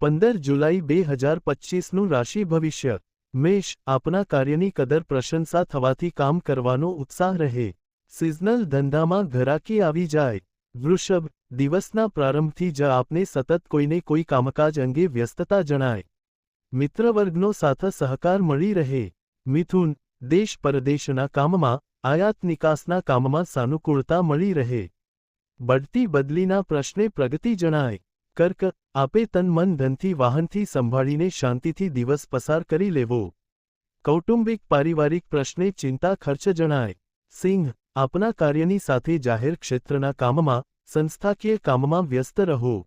પંદર જુલાઈ બે હજાર પચીસનું રાશિ ભવિષ્ય. મેષ આપના કાર્યની કદર પ્રશંસા થવાથી કામ કરવાનો ઉત્સાહ રહે. સિઝનલ ધંધામાં ઘરાકી આવી જાય. વૃષભ, દિવસના પ્રારંભથી જ આપને સતત કોઈને કોઈ કામકાજ અંગે વ્યસ્તતા જણાય. મિત્રવર્ગનો સાથ સહકાર મળી રહે. મિથુન, દેશ પરદેશના કામમાં, આયાત નિકાસના કામમાં સાનુકૂળતા મળી રહે. બઢતી બદલીના પ્રશ્ને પ્રગતિ જણાય. કર્ક, આપે તન મન ધનથી વાહનથી સંભાળીને શાંતિથી દિવસ પસાર કરી લેવો. કૌટુંબિક પારિવારિક પ્રશ્ને ચિંતા ખર્ચ જણાય. સિંહ, આપના કાર્યની સાથે જાહેર ક્ષેત્રના કામમાં, સંસ્થાકીય કામમાં વ્યસ્ત રહો.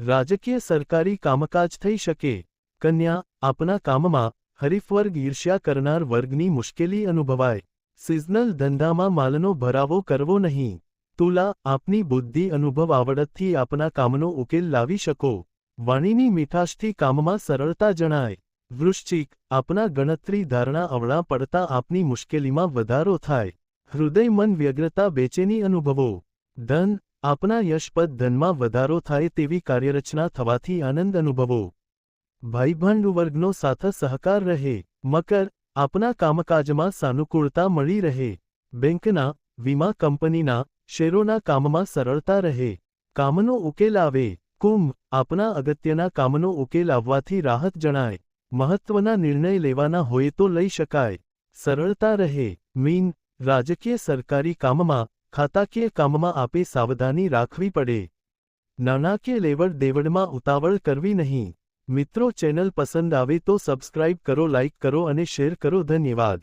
રાજકીય સરકારી કામકાજ થઈ શકે. કન્યા, આપના કામમાં, હરીફવર્ગ ઈર્ષ્યા કરનાર વર્ગની મુશ્કેલી અનુભવાય. સિઝનલ ધંધામાં માલનો ભરાવો કરવો નહીં. તુલા, આપની બુદ્ધિ અનુભવ આવડતથી આપના કામનો ઉકેલ લાવી શકો. વાણીની મીઠાશથી કામમાં સરળતા જણાય. વૃશ્ચિક, આપના ગણતરી ધારણા અવળા પડતા આપની મુશ્કેલીમાં વધારો થાય. હૃદય મન વ્યગ્રતા બેચેની અનુભવો. ધન, આપના યશપદ ધનમાં વધારો થાય તેવી કાર્યરચના થવાથી આનંદ અનુભવો. ભાઈબંધ વર્ગનો સાથ સહકાર રહે. મકર, આપના કામકાજમાં સાનુકૂળતા મળી રહે. બેંકના, વીમા કંપનીના શેરોના કામમાં સરળતા રહે, કામનો ઉકેલ આવે, કુંભ આપના અગત્યના કામનો ઉકેલ આવવાથી રાહત જણાય, મહત્વના નિર્ણય લેવાના હોય તો લઈ શકાય, સરળતા રહે, મીન રાજકીય સરકારી કામમાં, ખાતાકીય કામમાં આપે સાવધાની રાખવી પડે. નાણાકીય લેવડ દેવડમાં ઉતાવળ કરવી નહીં. મિત્રો ચેનલ પસંદ આવે તો સબસ્ક્રાઇબ કરો, લાઇક કરો અને શેર કરો. ધન્યવાદ.